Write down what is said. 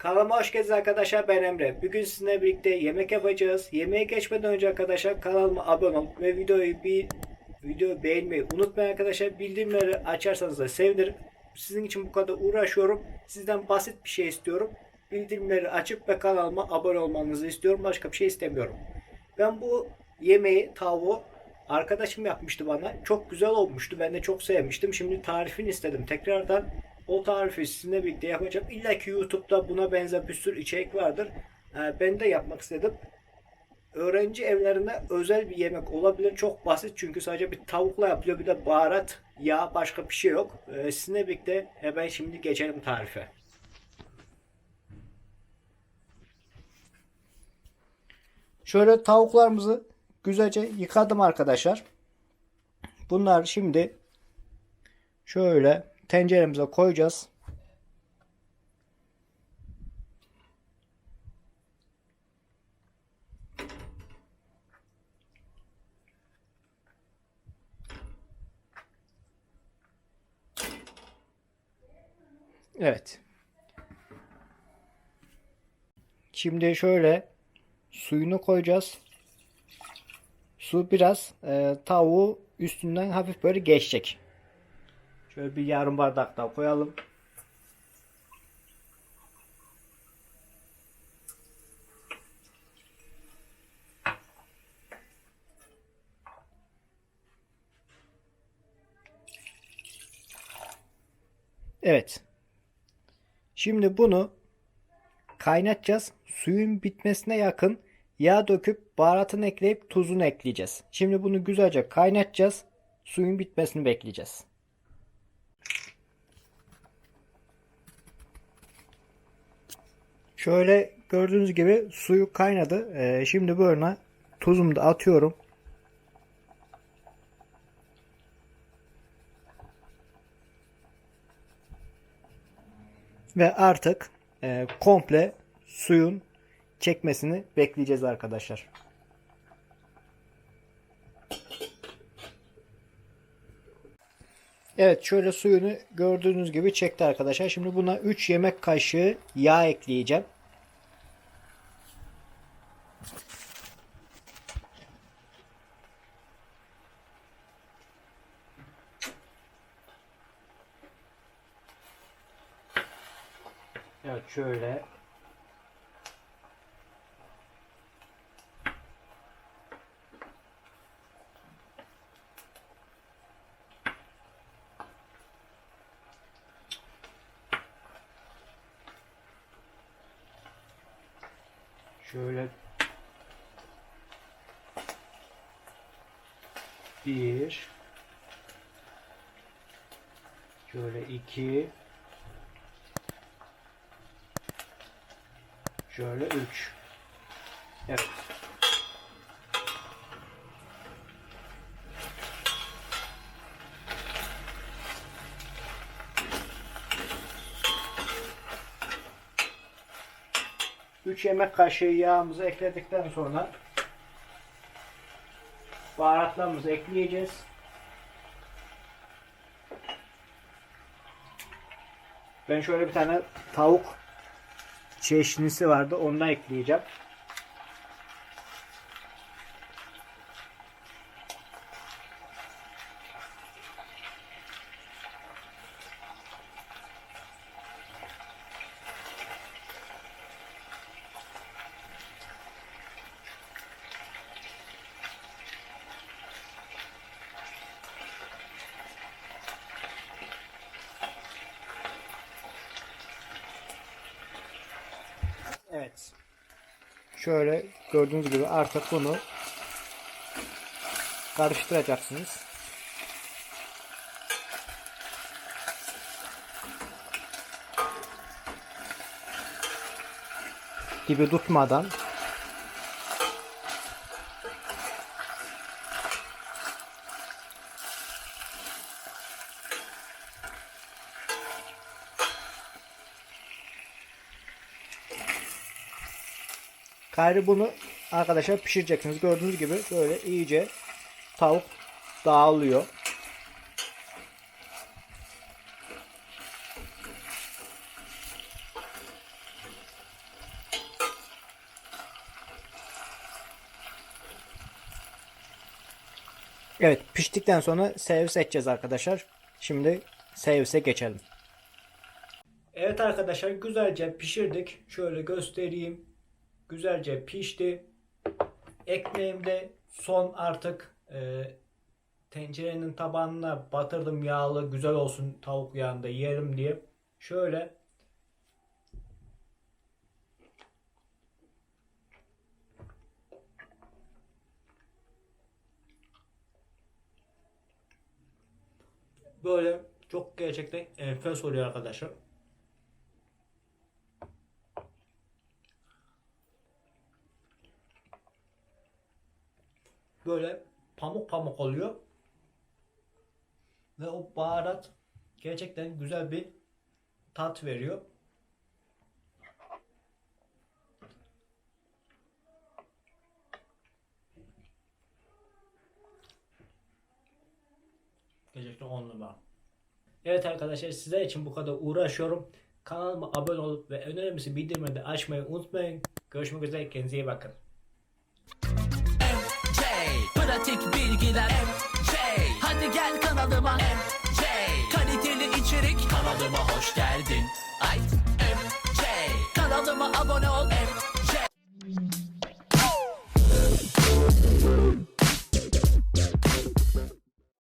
Kanalıma hoş geldiniz arkadaşlar ben Emre. Bugün sizinle birlikte yemek yapacağız. Yemeğe geçmeden önce arkadaşlar kanalıma abone olun ve videoyu bir video beğenmeyi unutmayın arkadaşlar. Bildirimleri açarsanız da sevinirim. Sizin için bu kadar uğraşıyorum. Sizden basit bir şey istiyorum. Bildirimleri açıp ve kanalıma abone olmanızı istiyorum. Başka bir şey istemiyorum. Ben bu yemeği, tavuğu arkadaşım yapmıştı bana. Çok güzel olmuştu. Ben de çok sevmiştim. Şimdi tarifini istedim. Tekrardan o tarifi sizinle birlikte yapacağım. İlla ki YouTube'da buna benzer bir sürü içerik vardır. Ee, ben de yapmak istedim. Öğrenci evlerinde özel bir yemek olabilir. Çok basit çünkü sadece bir tavukla yapılıyor. Bir de baharat, yağ başka bir şey yok. Ee, sizinle birlikte hemen şimdi geçelim tarife. Şöyle tavuklarımızı güzelce yıkadım arkadaşlar. Bunlar şimdi şöyle tenceremize koyacağız. Evet. Şimdi şöyle suyunu koyacağız. Su biraz e, tavuğu üstünden hafif böyle geçecek. Şöyle bir yarım bardak daha koyalım. Evet. Şimdi bunu kaynatacağız. Suyun bitmesine yakın yağ döküp baharatını ekleyip tuzunu ekleyeceğiz. Şimdi bunu güzelce kaynatacağız. Suyun bitmesini bekleyeceğiz. Şöyle gördüğünüz gibi suyu kaynadı. Ee, şimdi böyle tuzumu da atıyorum. Ve artık e, komple suyun çekmesini bekleyeceğiz arkadaşlar. Evet şöyle suyunu gördüğünüz gibi çekti arkadaşlar. Şimdi buna 3 yemek kaşığı yağ ekleyeceğim. Evet şöyle Şöyle. Bir. Şöyle iki. Şöyle üç. Evet Üç yemek kaşığı yağımızı ekledikten sonra baharatlarımızı ekleyeceğiz. Ben şöyle bir tane tavuk çeşnisi vardı. Ondan ekleyeceğim. Evet. Şöyle gördüğünüz gibi artık bunu karıştıracaksınız. Dibi tutmadan Gayrı bunu arkadaşlar pişireceksiniz. Gördüğünüz gibi böyle iyice tavuk dağılıyor. Evet piştikten sonra servis edeceğiz arkadaşlar. Şimdi servise geçelim. Evet arkadaşlar güzelce pişirdik. Şöyle göstereyim. Güzelce pişti. Ekmeğim de son artık e, tencerenin tabanına batırdım yağlı güzel olsun tavuk yağında yerim diye. Şöyle böyle çok gerçekten enfes oluyor arkadaşlar. Böyle pamuk pamuk oluyor. Ve o baharat gerçekten güzel bir tat veriyor. Gerçekten on numara. Evet arkadaşlar sizler için bu kadar uğraşıyorum. Kanalıma abone olup ve önemlisi bildirimleri açmayı unutmayın. Görüşmek üzere kendinize iyi bakın pratik bilgiler MJ Hadi gel kanalıma MJ Kaliteli içerik. Kanalıma hoş geldin. Ay MJ Kanalıma abone ol MJ